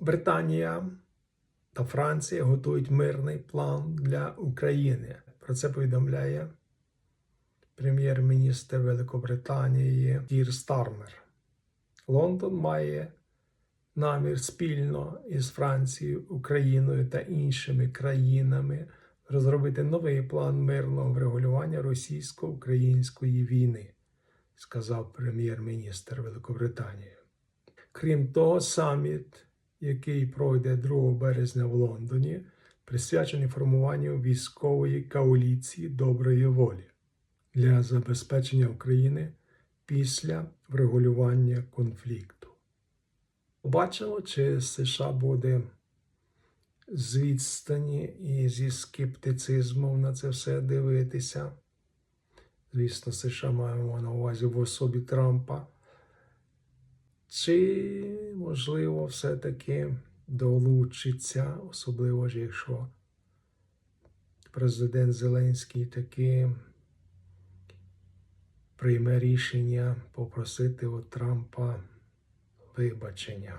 Британія та Франція готують мирний план для України. Про це повідомляє прем'єр-міністр Великобританії Кір Стармер. Лондон має намір спільно із Францією, Україною та іншими країнами розробити новий план мирного врегулювання російсько-української війни, сказав прем'єр-міністр Великобританії. Крім того, саміт, який пройде 2 березня в Лондоні, присвячений формуванню військової коаліції доброї волі для забезпечення України після врегулювання конфлікту. Побачимо, чи США буде з відстані і зі скептицизмом на це все дивитися. Звісно, США маємо на увазі в особі Трампа. Чи, можливо, все-таки долучиться, особливо ж якщо президент Зеленський таки прийме рішення попросити у Трампа вибачення.